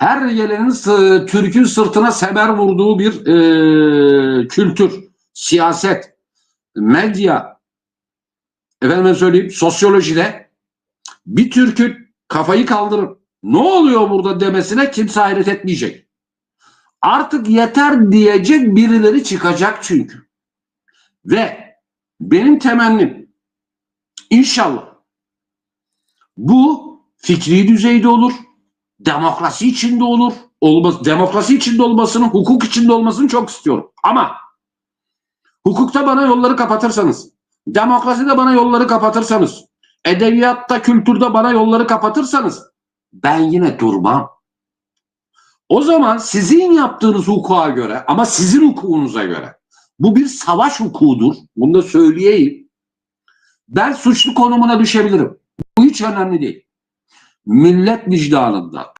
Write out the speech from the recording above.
her gelenin Türk'ün sırtına semer vurduğu bir e, kültür, siyaset, medya, efendime söyleyeyim sosyolojide bir Türk'ün kafayı kaldırıp ne oluyor burada demesine kimse hayret etmeyecek. Artık yeter diyecek birileri çıkacak çünkü. Ve benim temennim inşallah bu fikri düzeyde olur, demokrasi içinde olur. Olmaz, demokrasi içinde olmasını, hukuk içinde olmasını çok istiyorum. Ama hukukta bana yolları kapatırsanız, demokraside bana yolları kapatırsanız, edebiyatta, kültürde bana yolları kapatırsanız ben yine durmam. O zaman sizin yaptığınız hukuka göre ama sizin hukukunuza göre bu bir savaş hukukudur. Bunu da söyleyeyim. Ben suçlu konumuna düşebilirim. Bu hiç önemli değil. Millet vicdanında,